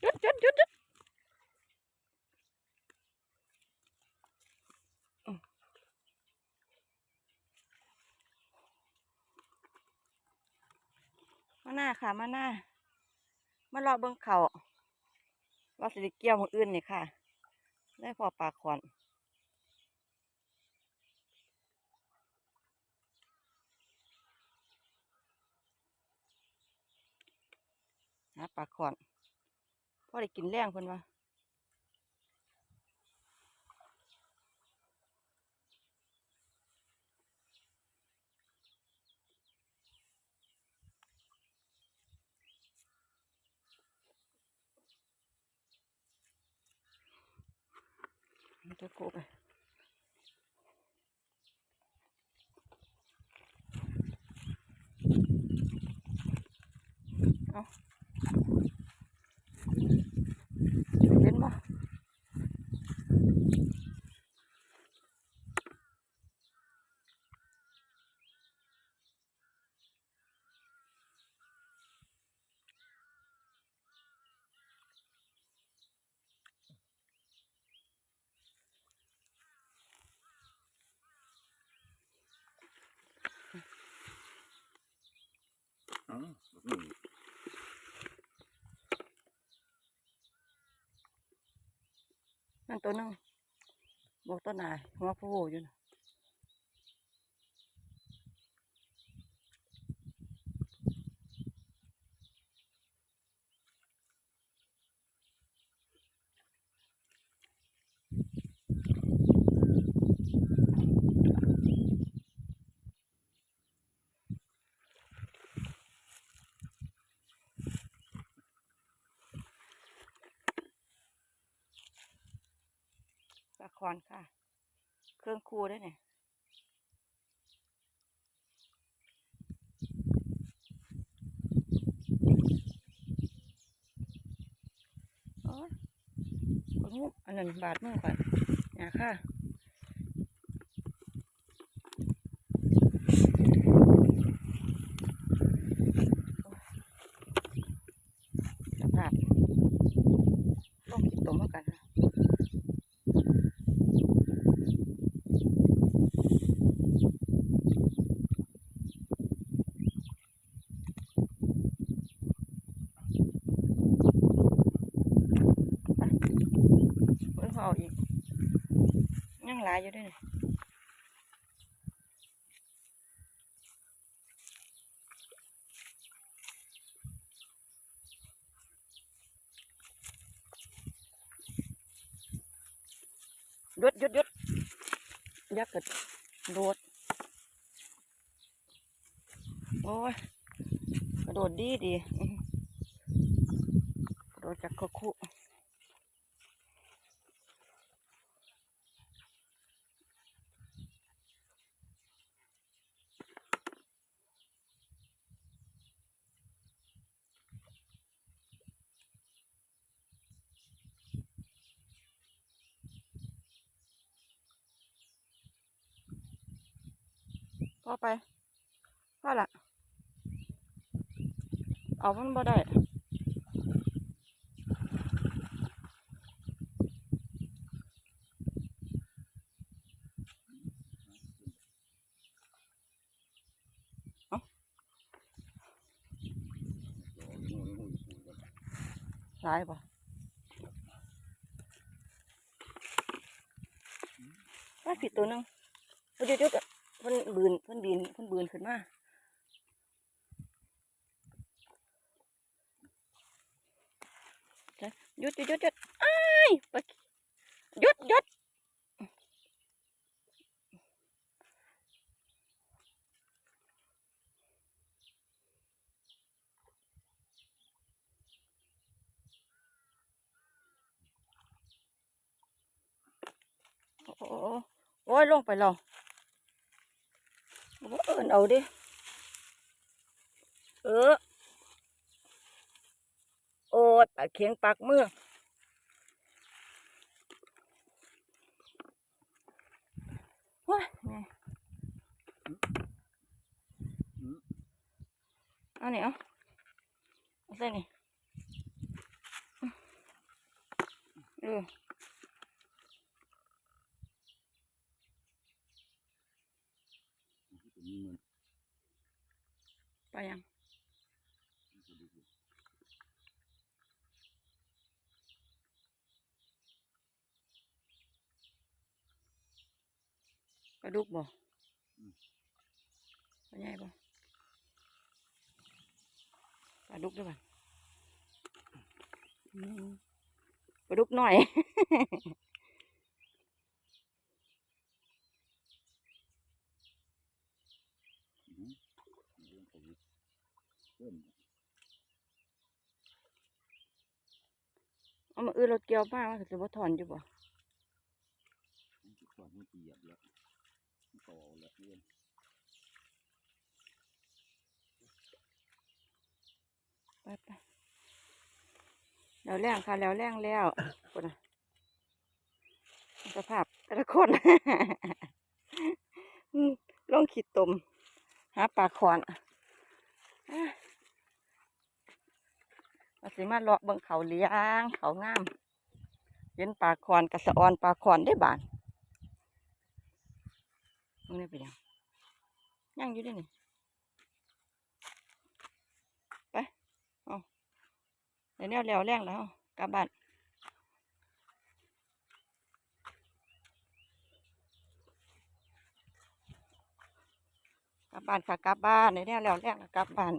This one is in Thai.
หยุดหยุดหยุดหยุดอืมมาหน้าค่ะ มาหน้า มารอเบิ้งเขาว่าสิเกี่ยวมืออื่นนี่ค่ะ ได้พอปลาขอนหาปลาขอน พอได้กินแรงเพิ่นว่าจะโกไปเอาเห็นบ่ อ๋ออืมนั่นตัวหนึงบอกต้นนายหัวผู้อยู่นะ ปลาคอนค่ะ เครื่องครูด้วยเนี่ยอ๋อหูอันนั้นบาดมือก่อนอย่าค่ะสภาพลงคิดตมมากันค่ะ เพิ่งเอาอีก ยัง หลายอยู่ด้วยนี่หยุดหยุดหยุดยักษ์กิดโดด โอ้ยกระโดดดีดีกระโดดจากคุกคุ อไปพอละเอามันบ่ได้หลายป่ะว่าผิดตัวนึงเดี๋ยวเดี๋ยว เพิ่นบืนเพิ่นบินเพิ่นบืนขึ้นมาเดี๋ยวหยุดหยุดหยุดหยุดอ้ายไปหยุดหยุดโอ้โหโอ้ยลงไปแล้ว โอ้เอินเอาดิ เออ โอ้ยปากเขียงปากมือว้าไงเอาเนี่ยเอาเอาใส่นี่เออ ตัวนี้มัน ไปยังมันจะดูอยู่ปลาดุกบ่ปลาใหญ่บ่ปลาดุกด้วยป่ะอืมปลาดุกหน่อย อือหือเรื่องโควิด เพิ่มเอามาอื้อรถเกี่ยวมามันก็จะบ่ถอนอยู่บ่มันจะก่อนมันเหยียบแล้วมันต่อแล้วเรื่องไปไปแล้วแรงค่ะแล้วแรงแล้วคนน่ะสภาพแต่ละคนลองขีดตมหาปลาขอนอะมา สิมาเลาะเบิ่งเขาเลี้ยงเขางาม เห็นปลาขอนกระสะออนปลาขอนได้บานมึงนี่เป็นยังย่งอยู่ด้นี่ไปเอาเดี๋ยวแนวแล้วแรงแล้วกลับบ้านกลับบ้านค่ะกลับบ้านเดี๋ยวแนวแล้วแรงแล้วกลับบ้าน